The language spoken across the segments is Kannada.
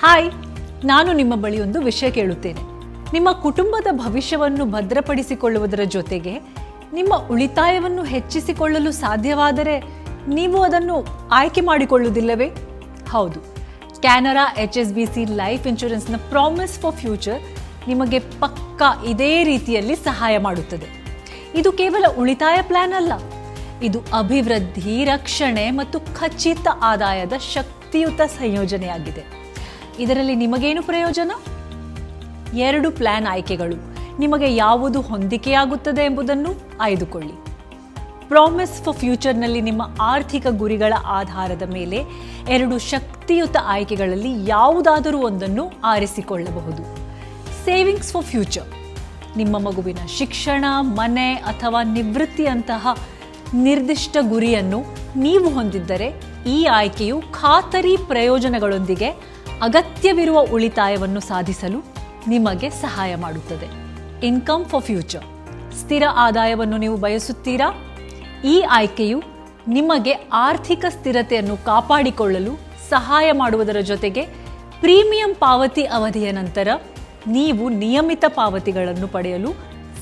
ಹಾಯ್, ನಾನು ನಿಮ್ಮ ಬಳಿ ಒಂದು ವಿಷಯ ಕೇಳುತ್ತೇನೆ. ನಿಮ್ಮ ಕುಟುಂಬದ ಭವಿಷ್ಯವನ್ನು ಭದ್ರಪಡಿಸಿಕೊಳ್ಳುವುದರ ಜೊತೆಗೆ ನಿಮ್ಮ ಉಳಿತಾಯವನ್ನು ಹೆಚ್ಚಿಸಿಕೊಳ್ಳಲು ಸಾಧ್ಯವಾದರೆ ನೀವು ಅದನ್ನು ಆಯ್ಕೆ ಮಾಡಿಕೊಳ್ಳುವುದಿಲ್ಲವೇ? ಹೌದು. Canara H S B C life ಇನ್ಶೂರೆನ್ಸ್ನ promise for future ನಿಮಗೆ ಪಕ್ಕಾ ಇದೇ ರೀತಿಯಲ್ಲಿ ಸಹಾಯ ಮಾಡುತ್ತದೆ. ಇದು ಕೇವಲ ಉಳಿತಾಯ ಪ್ಲಾನ್ ಅಲ್ಲ. ಇದು ಅಭಿವೃದ್ಧಿ, ರಕ್ಷಣೆ ಮತ್ತು ಖಚಿತ ಆದಾಯದ ಶಕ್ತಿಯುತ ಸಂಯೋಜನೆಯಾಗಿದೆ. ಇದರಲ್ಲಿ ನಿಮಗೇನು ಪ್ರಯೋಜನ? ಎರಡು ಪ್ಲಾನ್ ಆಯ್ಕೆಗಳು. ನಿಮಗೆ ಯಾವುದು ಹೊಂದಿಕೆಯಾಗುತ್ತದೆ ಎಂಬುದನ್ನು ಆಯ್ದುಕೊಳ್ಳಿ. ಪ್ರಾಮಿಸ್ ಫಾರ್ ಫ್ಯೂಚರ್ನಲ್ಲಿ ನಿಮ್ಮ ಆರ್ಥಿಕ ಗುರಿಗಳ ಆಧಾರದ ಮೇಲೆ ಎರಡು ಶಕ್ತಿಯುತ ಆಯ್ಕೆಗಳಲ್ಲಿ ಯಾವುದಾದರೂ ಒಂದನ್ನು ಆರಿಸಿಕೊಳ್ಳಬಹುದು. ಸೇವಿಂಗ್ಸ್ ಫಾರ್ ಫ್ಯೂಚರ್ ನಿಮ್ಮ ಮಗುವಿನ ಶಿಕ್ಷಣ, ಮನೆ ಅಥವಾ ನಿವೃತ್ತಿಯಂತಹ ನಿರ್ದಿಷ್ಟ ಗುರಿಯನ್ನು ನೀವು ಹೊಂದಿದ್ದರೆ ಈ ಆಯ್ಕೆಯು ಖಾತರಿ ಪ್ರಯೋಜನಗಳೊಂದಿಗೆ ಅಗತ್ಯವಿರುವ ಉಳಿತಾಯವನ್ನು ಸಾಧಿಸಲು ನಿಮಗೆ ಸಹಾಯ ಮಾಡುತ್ತದೆ. Income for future. ಸ್ಥಿರ ಆದಾಯವನ್ನು ನೀವು ಬಯಸುತ್ತೀರಾ? ಈ ಆಯ್ಕೆಯು ನಿಮಗೆ ಆರ್ಥಿಕ ಸ್ಥಿರತೆಯನ್ನು ಕಾಪಾಡಿಕೊಳ್ಳಲು ಸಹಾಯ ಮಾಡುವುದರ ಜೊತೆಗೆ ಪ್ರೀಮಿಯಂ ಪಾವತಿ ಅವಧಿಯ ನಂತರ ನೀವು ನಿಯಮಿತ ಪಾವತಿಗಳನ್ನು ಪಡೆಯಲು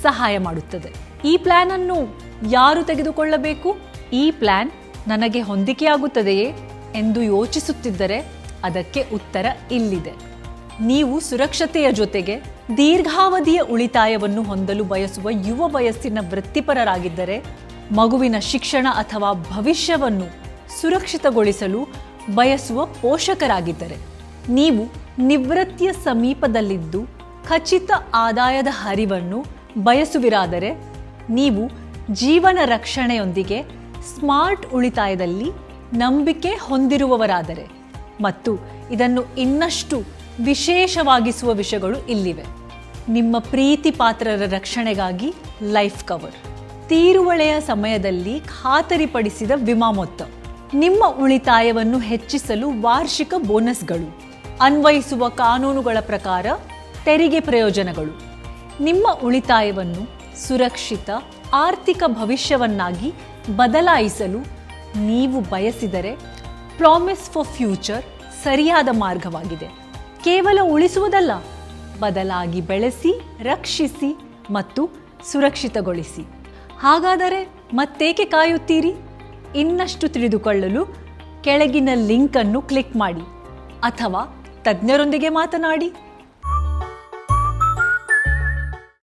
ಸಹಾಯ ಮಾಡುತ್ತದೆ. ಈ ಪ್ಲಾನ್ ಅನ್ನು ಯಾರು ತೆಗೆದುಕೊಳ್ಳಬೇಕು? ಈ ಪ್ಲಾನ್ ನನಗೆ ಹೊಂದಿಕೆಯಾಗುತ್ತದೆಯೇ ಎಂದು ಯೋಚಿಸುತ್ತಿದ್ದರೆ ಅದಕ್ಕೆ ಉತ್ತರ ಇಲ್ಲಿದೆ. ನೀವು ಸುರಕ್ಷತೆಯ ಜೊತೆಗೆ ದೀರ್ಘಾವಧಿಯ ಉಳಿತಾಯವನ್ನು ಹೊಂದಲು ಬಯಸುವ ಯುವ ವಯಸ್ಸಿನ ವೃತ್ತಿಪರರಾಗಿದ್ದರೆ ಮಗುವಿನ ಶಿಕ್ಷಣ ಅಥವಾ ಭವಿಷ್ಯವನ್ನು ಸುರಕ್ಷಿತಗೊಳಿಸಲು ಬಯಸುವ ಪೋಷಕರಾಗಿದ್ದರೆ ನೀವು ನಿವೃತ್ತಿಯ ಸಮೀಪದಲ್ಲಿದ್ದು ಖಚಿತ ಆದಾಯದ ಹರಿವನ್ನು ಬಯಸುವಿರಾದರೆ ನೀವು ಜೀವನ ರಕ್ಷಣೆಯೊಂದಿಗೆ ಸ್ಮಾರ್ಟ್ ಉಳಿತಾಯದಲ್ಲಿ ನಂಬಿಕೆ ಹೊಂದಿರುವವರಾದರೆ ಮತ್ತು ಇದನ್ನು ಇನ್ನಷ್ಟು ವಿಶೇಷವಾಗಿಸುವ ವಿಷಯಗಳು ಇಲ್ಲಿವೆ. ನಿಮ್ಮ ಪ್ರೀತಿ ಪಾತ್ರರ ರಕ್ಷಣೆಗಾಗಿ ಲೈಫ್ ಕವರ್. ತೀರುವಳೆಯ ಸಮಯದಲ್ಲಿ ಖಾತರಿಪಡಿಸಿದ ವಿಮಾ ಮೊತ್ತ ನಿಮ್ಮ ಉಳಿತಾಯವನ್ನು ಹೆಚ್ಚಿಸಲು ವಾರ್ಷಿಕ ಬೋನಸ್ಗಳು. ಅನ್ವಯಿಸುವ ಕಾನೂನುಗಳ ಪ್ರಕಾರ ತೆರಿಗೆ ಪ್ರಯೋಜನಗಳು. ನಿಮ್ಮ ಉಳಿತಾಯವನ್ನು ಸುರಕ್ಷಿತ, ಆರ್ಥಿಕ ಭವಿಷ್ಯವನ್ನಾಗಿ ಬದಲಾಯಿಸಲು ನೀವು ಬಯಸಿದರೆ ಪ್ರಾಮಿಸ್ ಫಾರ್ ಫ್ಯೂಚರ್ ಸರಿಯಾದ ಮಾರ್ಗವಾಗಿದೆ. ಕೇವಲ ಉಳಿಸುವುದಲ್ಲ, ಬದಲಾಗಿ ಬೆಳೆಸಿ, ರಕ್ಷಿಸಿ ಮತ್ತು ಸುರಕ್ಷಿತಗೊಳಿಸಿ. ಹಾಗಾದರೆ ಮತ್ತೇಕೆ ಕಾಯುತ್ತೀರಿ? ಇನ್ನಷ್ಟು ತಿಳಿದುಕೊಳ್ಳಲು ಕೆಳಗಿನ ಲಿಂಕನ್ನು ಕ್ಲಿಕ್ ಮಾಡಿ ಅಥವಾ ತಜ್ಞರೊಂದಿಗೆ ಮಾತನಾಡಿ.